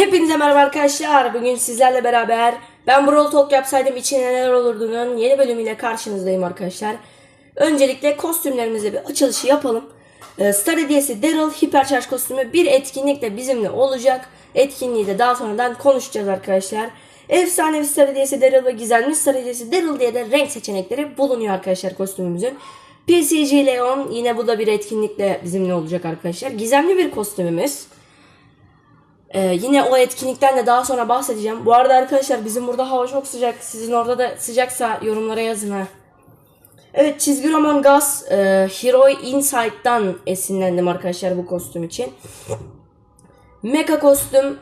Hepinize merhaba arkadaşlar. Bugün sizlerle beraber ben Brawl Talk yapsaydım içine neler olurdu'nun yeni bölümüyle karşınızdayım arkadaşlar. Öncelikle kostümlerimize bir açılışı yapalım. Ee, Star Hediyesi Daryl Hipercharge kostümü bir etkinlikle bizimle olacak. Etkinliği de daha sonradan konuşacağız arkadaşlar. Efsanevi Star Hediyesi Daryl ve Gizemli Star Hediyesi Daryl diye de renk seçenekleri bulunuyor arkadaşlar kostümümüzün. PCG Leon yine bu da bir etkinlikle bizimle olacak arkadaşlar. Gizemli bir kostümümüz. Ee, yine o etkinlikten de daha sonra bahsedeceğim. Bu arada arkadaşlar bizim burada hava çok sıcak. Sizin orada da sıcaksa yorumlara yazın ha. Evet çizgi roman Gaz e, Hero Insight'tan esinlendim arkadaşlar bu kostüm için. Mecha kostüm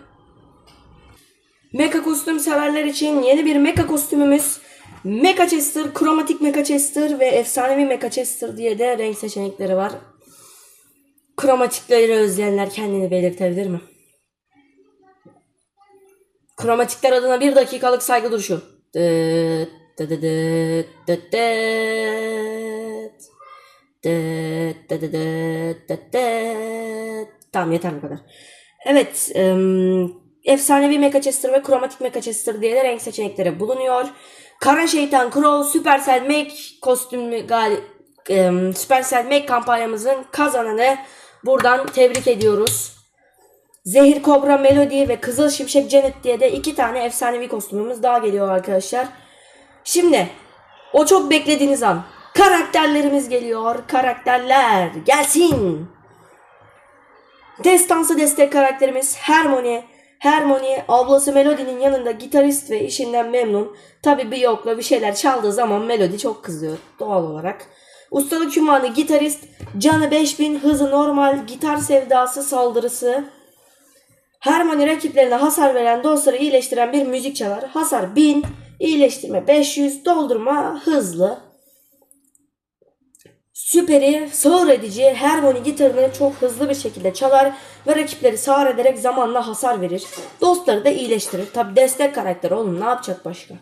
Mecha kostüm severler için yeni bir mecha kostümümüz. Mecha Chester, kromatik Mecha Chester ve efsanevi Mecha Chester diye de renk seçenekleri var. Kromatikleri özleyenler kendini belirtebilir mi? Kromatikler adına bir dakikalık saygı duruşu. Dıt, dıt, Tamam yeter bu kadar. Evet, efsanevi Mecha Chester ve Kromatik Mecha Chester diye de renk seçenekleri bulunuyor. Kara Şeytan Crow, Supercell Mac kostümü galip Supercell Mac kampanyamızın kazananı buradan tebrik ediyoruz. Zehir Kobra Melody ve Kızıl Şimşek Janet diye de iki tane efsanevi kostümümüz daha geliyor arkadaşlar. Şimdi o çok beklediğiniz an karakterlerimiz geliyor. Karakterler gelsin. Destansı destek karakterimiz Harmony. Harmony ablası Melody'nin yanında gitarist ve işinden memnun. Tabi bir yokla bir şeyler çaldığı zaman Melody çok kızıyor doğal olarak. Ustalık ünvanı gitarist, canı 5000, hızı normal, gitar sevdası, saldırısı. Harmony rakiplerine hasar veren dostları iyileştiren bir müzik çalar. Hasar 1000, iyileştirme 500, doldurma hızlı. Süperi sağır edici Harmony gitarını çok hızlı bir şekilde çalar ve rakipleri sağır ederek zamanla hasar verir. Dostları da iyileştirir. Tabi destek karakter oğlum ne yapacak başka?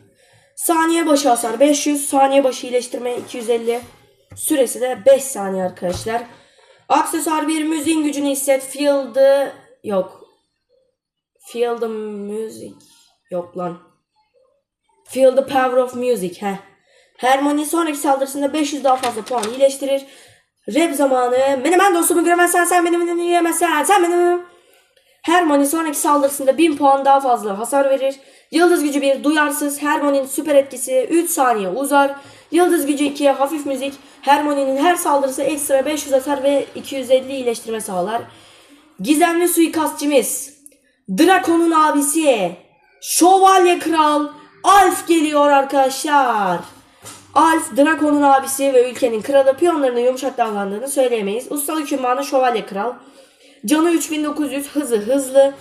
Saniye başı hasar 500, saniye başı iyileştirme 250. Süresi de 5 saniye arkadaşlar. Aksesuar bir müziğin gücünü hisset. The... Yok. Feel the music. Yok lan. Feel the power of music. Heh. Harmony sonraki saldırısında 500 daha fazla puan iyileştirir. Rap zamanı. Benim ben dostumu göremezsen sen benim beni yiyemezsen sen benim. Harmony sonraki saldırısında 1000 puan daha fazla hasar verir. Yıldız gücü 1 duyarsız. Harmony'nin süper etkisi 3 saniye uzar. Yıldız gücü 2 hafif müzik. Harmony'nin her saldırısı ekstra 500 hasar ve 250 iyileştirme sağlar. Gizemli suikastçımız. Drakon'un abisi. Şövalye Kral. Alf geliyor arkadaşlar. Alf, Drakon'un abisi ve ülkenin kralı piyonlarının yumuşak davrandığını söyleyemeyiz. Ustalık ünvanı Şövalye Kral. Canı 3900, hızı hızlı.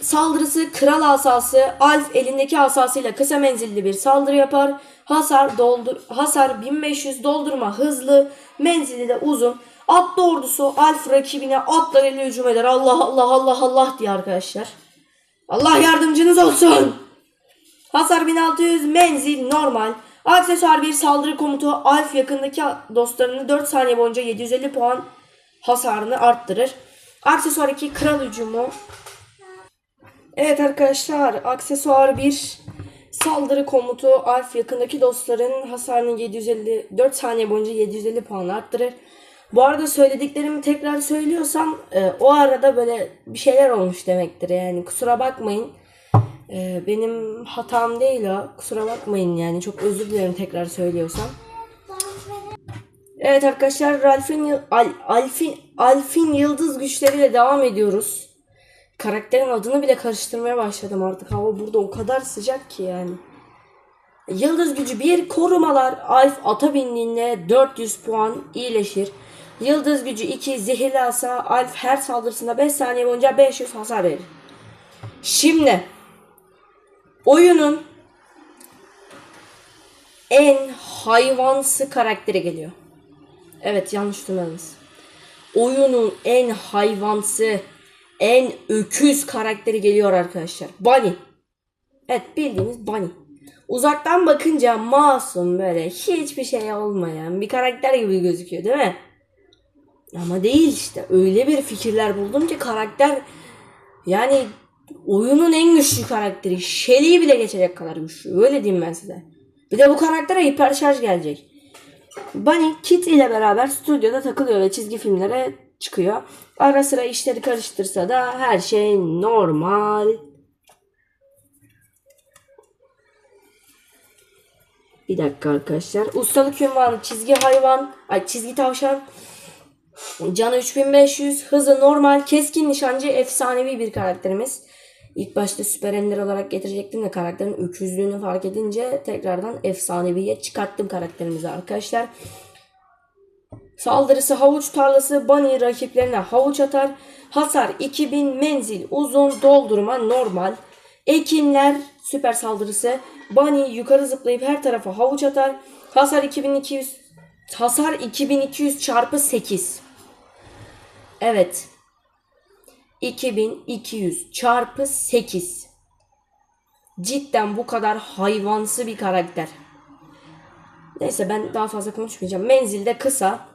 Saldırısı kral asası. Alf elindeki asasıyla kısa menzilli bir saldırı yapar. Hasar doldur hasar 1500 doldurma hızlı. Menzili de uzun. Atlı ordusu Alf rakibine atlarıyla hücum eder. Allah Allah Allah Allah diye arkadaşlar. Allah yardımcınız olsun. Hasar 1600, menzil normal. Aksesuar bir saldırı komutu Alf yakındaki dostlarını 4 saniye boyunca 750 puan hasarını arttırır. Aksesuar 2 kral hücumu. Evet arkadaşlar aksesuar 1 saldırı komutu Alf yakındaki dostların hasarını 750 4 saniye boyunca 750 puan arttırır. Bu arada söylediklerimi tekrar söylüyorsam e, o arada böyle bir şeyler olmuş demektir yani kusura bakmayın. Ee, benim hatam değil o. Kusura bakmayın yani. Çok özür dilerim tekrar söylüyorsam. Evet arkadaşlar Yı- Al, Alf'in Alf'in yıldız güçleriyle devam ediyoruz. Karakterin adını bile karıştırmaya başladım artık. Hava burada o kadar sıcak ki yani. Yıldız gücü bir korumalar Alf ata bindiğinde 400 puan iyileşir. Yıldız gücü 2 zehirli asa Alf her saldırısında 5 saniye boyunca 500 hasar verir. Şimdi oyunun en hayvansı karakteri geliyor. Evet yanlış duymadınız. Oyunun en hayvansı, en öküz karakteri geliyor arkadaşlar. Bunny. Evet bildiğiniz Bunny. Uzaktan bakınca masum böyle hiçbir şey olmayan bir karakter gibi gözüküyor değil mi? Ama değil işte. Öyle bir fikirler buldum ki karakter Yani oyunun en güçlü karakteri. Shelly'i bile geçecek kadar güçlü. Öyle diyeyim ben size. Bir de bu karaktere hiper şarj gelecek. Bunny Kit ile beraber stüdyoda takılıyor ve çizgi filmlere çıkıyor. Ara sıra işleri karıştırsa da her şey normal. Bir dakika arkadaşlar. Ustalık ünvanı çizgi hayvan, ay çizgi tavşan. Canı 3500, hızı normal, keskin nişancı, efsanevi bir karakterimiz. İlk başta süper ender olarak getirecektim de karakterin öküzlüğünü fark edince tekrardan efsaneviye çıkarttım karakterimizi arkadaşlar. Saldırısı havuç tarlası Bunny rakiplerine havuç atar. Hasar 2000 menzil uzun doldurma normal. Ekinler süper saldırısı Bunny yukarı zıplayıp her tarafa havuç atar. Hasar 2200 hasar 2200 çarpı 8. Evet. 2200 çarpı 8. Cidden bu kadar hayvansı bir karakter. Neyse ben daha fazla konuşmayacağım. Menzilde kısa.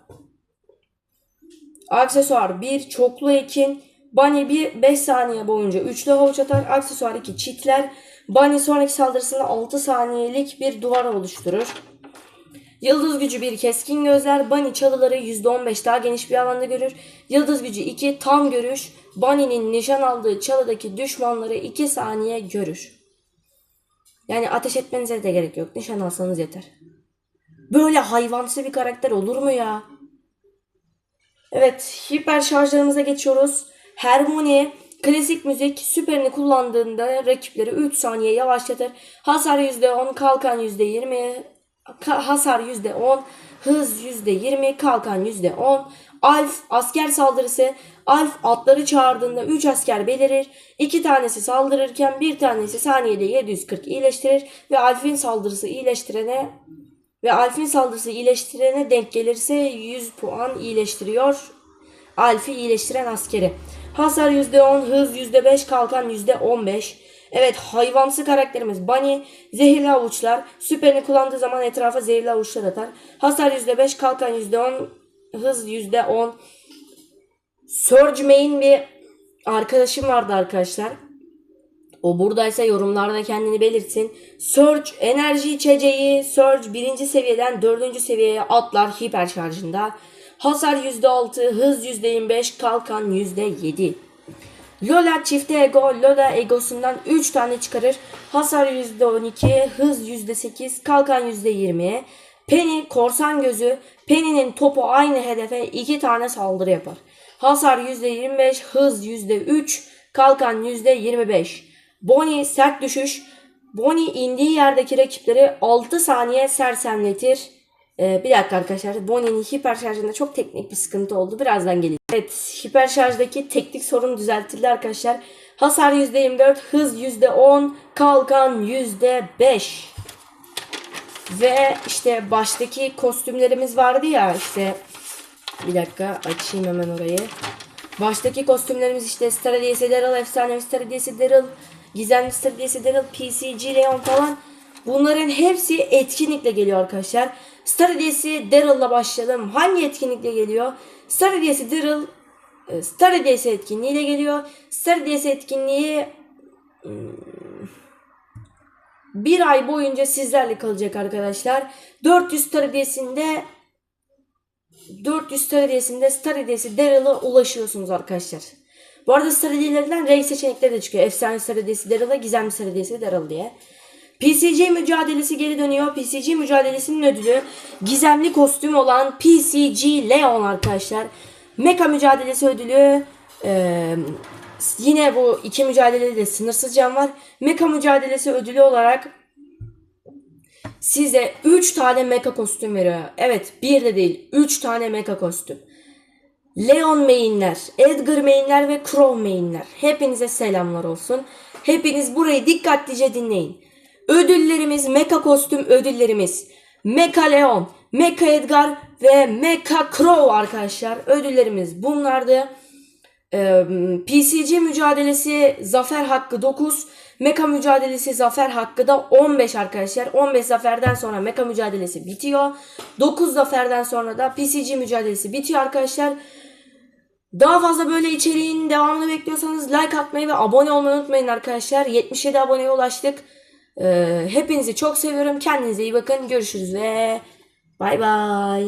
Aksesuar 1 çoklu ekin. Bunny 1 5 saniye boyunca üçlü havuç atar. Aksesuar 2 çitler. Bunny sonraki saldırısında 6 saniyelik bir duvar oluşturur. Yıldız gücü 1 keskin gözler. Bunny çalıları %15 daha geniş bir alanda görür. Yıldız gücü 2 tam görüş. Bunny'nin nişan aldığı çalıdaki düşmanları 2 saniye görür. Yani ateş etmenize de gerek yok. Nişan alsanız yeter. Böyle hayvansı bir karakter olur mu ya? Evet, hiper şarjlarımıza geçiyoruz. Hermione klasik müzik süperini kullandığında rakipleri 3 saniye yavaşlatır. Hasar %10, kalkan %20, ka- hasar %10, hız %20, kalkan %10. Alf asker saldırısı. Alf atları çağırdığında 3 asker belirir. 2 tanesi saldırırken bir tanesi saniyede 740 iyileştirir ve Alf'in saldırısı iyileştirene ve Alf'in saldırısı iyileştirene denk gelirse 100 puan iyileştiriyor. Alf'i iyileştiren askeri. Hasar %10, hız %5, kalkan %15. Evet hayvansı karakterimiz Bunny. Zehirli avuçlar. Süperini kullandığı zaman etrafa zehirli avuçlar atar. Hasar %5, kalkan %10, hız %10. Surge main bir arkadaşım vardı arkadaşlar. O buradaysa yorumlarda kendini belirtsin. Surge enerji içeceği Surge birinci seviyeden dördüncü seviyeye atlar hiper şarjında. Hasar %6, hız %25, kalkan %7. Lola çifte ego, Lola egosundan 3 tane çıkarır. Hasar %12, hız %8, kalkan %20. Penny korsan gözü, Penny'nin topu aynı hedefe 2 tane saldırı yapar. Hasar %25, hız %3, kalkan %25. Bonnie sert düşüş. Bonnie indiği yerdeki rakipleri 6 saniye sersemletir. Ee, bir dakika arkadaşlar. Bonnie'nin hiper şarjında çok teknik bir sıkıntı oldu. Birazdan geleceğim. Evet hiper şarjdaki teknik sorun düzeltildi arkadaşlar. Hasar %24, hız %10, kalkan %5. Ve işte baştaki kostümlerimiz vardı ya işte bir dakika açayım hemen orayı. Baştaki kostümlerimiz işte Star Hediyesi Daryl, Efsanevi Star Hediyesi Daryl, Gizemli Star Hediyesi Daryl, PCG Leon falan. Bunların hepsi etkinlikle geliyor arkadaşlar. Star Hediyesi Daryl'la başlayalım. Hangi etkinlikle geliyor? Star Hediyesi Daryl e, Star Hediyesi etkinliğiyle geliyor. Star Hediyesi etkinliği hmm, bir ay boyunca sizlerle kalacak arkadaşlar. 400 Star Hediyesi'nde 400 Star Hediyesi'nde Star Hediyesi Daryl'a ulaşıyorsunuz arkadaşlar. Bu arada Star Hediyelerinden renk seçenekleri de çıkıyor. Efsane Star Hediyesi Daryl'a, Gizemli Star Hediyesi Daryl diye. PCG mücadelesi geri dönüyor. PCG mücadelesinin ödülü gizemli kostüm olan PCG Leon arkadaşlar. Mecha mücadelesi ödülü eee, yine bu iki mücadelede de sınırsız can var. Mecha mücadelesi ödülü olarak size 3 tane mecha kostüm veriyor. Evet bir de değil 3 tane mecha kostüm. Leon mainler, Edgar mainler ve Crow mainler. Hepinize selamlar olsun. Hepiniz burayı dikkatlice dinleyin. Ödüllerimiz, mecha kostüm ödüllerimiz. Mecha Leon, Mecha Edgar ve Mecha Crow arkadaşlar. Ödüllerimiz bunlardı. Ee, PCG mücadelesi zafer hakkı 9. Mecha mücadelesi zafer hakkı da 15 arkadaşlar. 15 zaferden sonra mecha mücadelesi bitiyor. 9 zaferden sonra da PCG mücadelesi bitiyor arkadaşlar. Daha fazla böyle içeriğin devamını bekliyorsanız like atmayı ve abone olmayı unutmayın arkadaşlar. 77 aboneye ulaştık. Ee, hepinizi çok seviyorum. Kendinize iyi bakın. Görüşürüz ve bay bay.